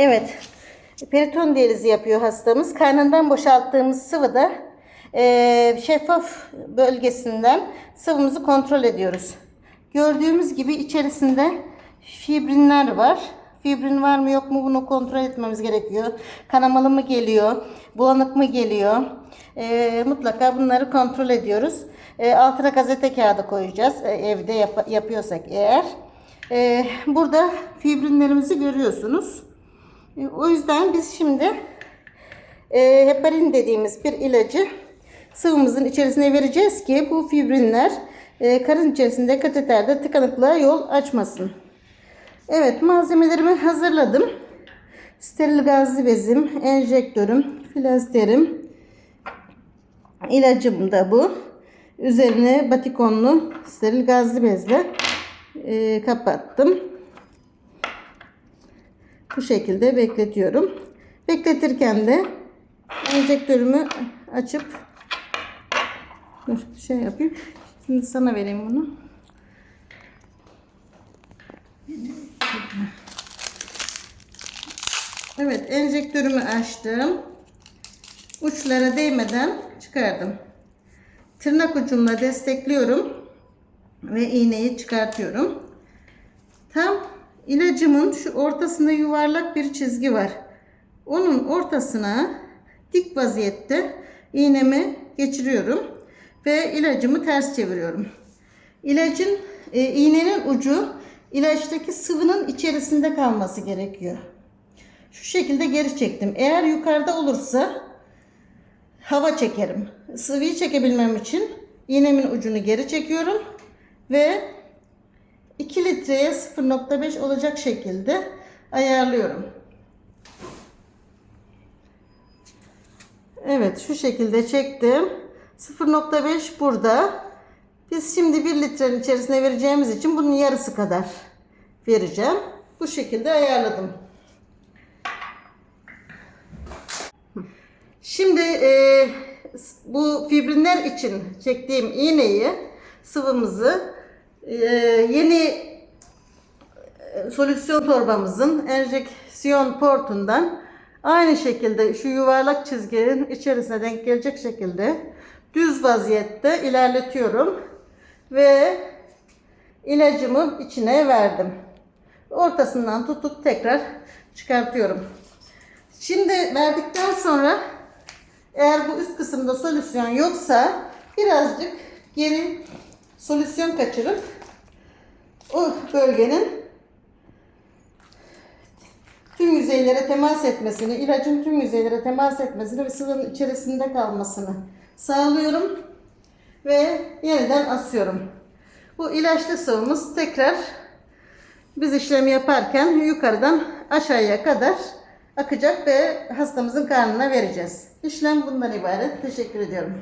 Evet. Periton diyalizi yapıyor hastamız. Karnından boşalttığımız sıvıda eee, şeffaf bölgesinden sıvımızı kontrol ediyoruz. Gördüğümüz gibi içerisinde fibrinler var. Fibrin var mı yok mu bunu kontrol etmemiz gerekiyor. Kanamalı mı geliyor? Bulanık mı geliyor? Eee, mutlaka bunları kontrol ediyoruz. Eee, altına gazete kağıdı koyacağız. Eee, evde yap- yapıyorsak eğer. Eee, burada fibrinlerimizi görüyorsunuz. E, O yüzden biz şimdi e, heparin dediğimiz bir ilacı sıvımızın içerisine vereceğiz ki bu fibrinler e, karın içerisinde kateterde tıkanıklığa yol açmasın. Evet malzemelerimi hazırladım. Steril gazlı bezim, enjektörüm, flasterim, ilacım da bu. Üzerine batikonlu steril gazlı bezle e, kapattım. Bu şekilde bekletiyorum. Bekletirken de enjektörümü açıp dur şey yapayım. Şimdi sana vereyim bunu. Evet enjektörümü açtım. Uçlara değmeden çıkardım. Tırnak ucumla destekliyorum ve iğneyi çıkartıyorum. Tam ilacımın şu ortasında yuvarlak bir çizgi var. Onun ortasına dik vaziyette iğnemi geçiriyorum ve ilacımı ters çeviriyorum. İlacın e, iğnenin ucu ilaçtaki sıvının içerisinde kalması gerekiyor. Şu şekilde geri çektim. Eğer yukarıda olursa hava çekerim. Sıvıyı çekebilmem için iğnemin ucunu geri çekiyorum ve 2 litreye 0.5 olacak şekilde ayarlıyorum. Evet şu şekilde çektim. 0.5 burada. Biz şimdi 1 litrenin içerisine vereceğimiz için bunun yarısı kadar vereceğim. Bu şekilde ayarladım. Şimdi e, bu fibrinler için çektiğim iğneyi sıvımızı e, yeni e, solüsyon torbamızın enjeksiyon portundan aynı şekilde şu yuvarlak çizginin içerisine denk gelecek şekilde düz vaziyette ilerletiyorum ve ilacımı içine verdim. Ortasından tutup tekrar çıkartıyorum. Şimdi verdikten sonra eğer bu üst kısımda solüsyon yoksa birazcık geri solüsyon kaçırıp o bölgenin tüm yüzeylere temas etmesini, ilacın tüm yüzeylere temas etmesini ve sıvının içerisinde kalmasını sağlıyorum ve yeniden asıyorum. Bu ilaçlı sıvımız tekrar biz işlemi yaparken yukarıdan aşağıya kadar akacak ve hastamızın karnına vereceğiz. İşlem bundan ibaret. Teşekkür ediyorum.